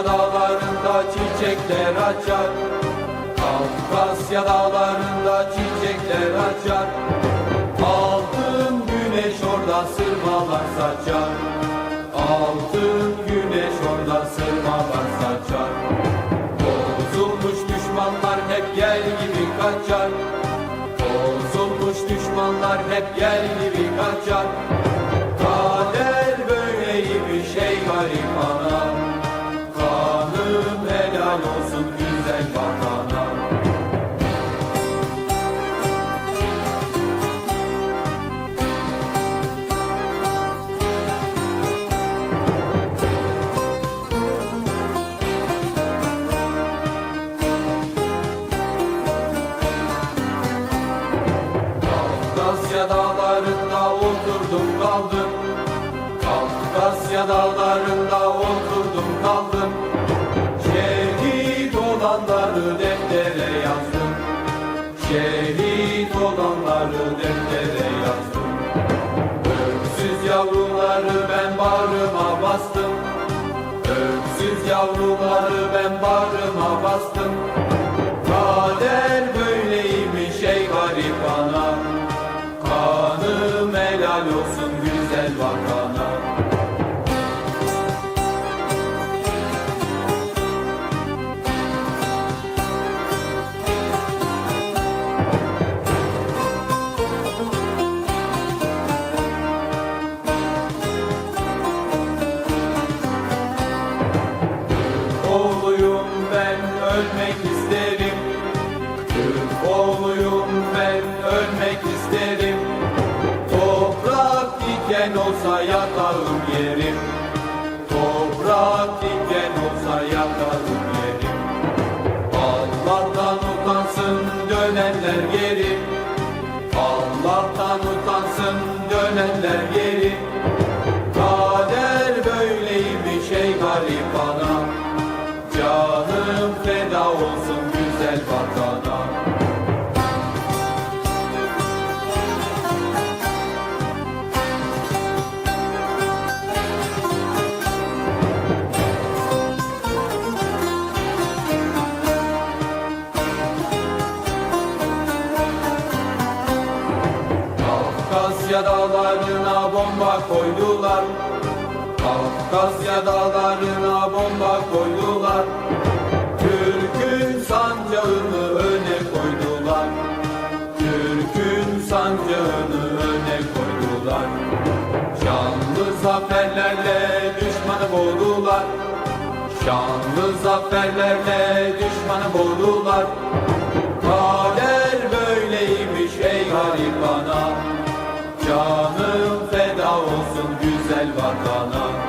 Kafkasya dağlarında çiçekler açar. Kafkasya dağlarında çiçekler açar. Altın güneş orada sırmalar saçar. Altın güneş orada sırmalar saçar. Bozulmuş düşmanlar hep gel gibi kaçar. Bozulmuş düşmanlar hep gel gibi kaçar olsun güzel vatana Kafkasya dağlarında oturdum kaldım. Kafkasya dağlarında oturdum kaldım Şehit olanları deftere yazdım Öksüz yavruları ben bağrıma bastım. Öksüz yavruları ben bağrıma bastım ölmek isterim. Türk oğluyum ben ölmek isterim. Toprak diken olsa yatağım yerim. Toprak diken olsa yatağım yerim. Allah'tan utansın dönenler geri. Allah'tan utansın dönenler geri. Kader böyleymiş ey garip ana Canım feda olsun güzel vatana. Kafkasya bomba koydular Kafkasya dağlarına bomba koydular. Türk'ün sancağını öne koydular. Türk'ün sancağını öne koydular. Şanlı zaferlerle düşmanı boğdular. Şanlı zaferlerle düşmanı boğdular. Kader böyleymiş ey garip ana. Canım feda olsun güzel vatana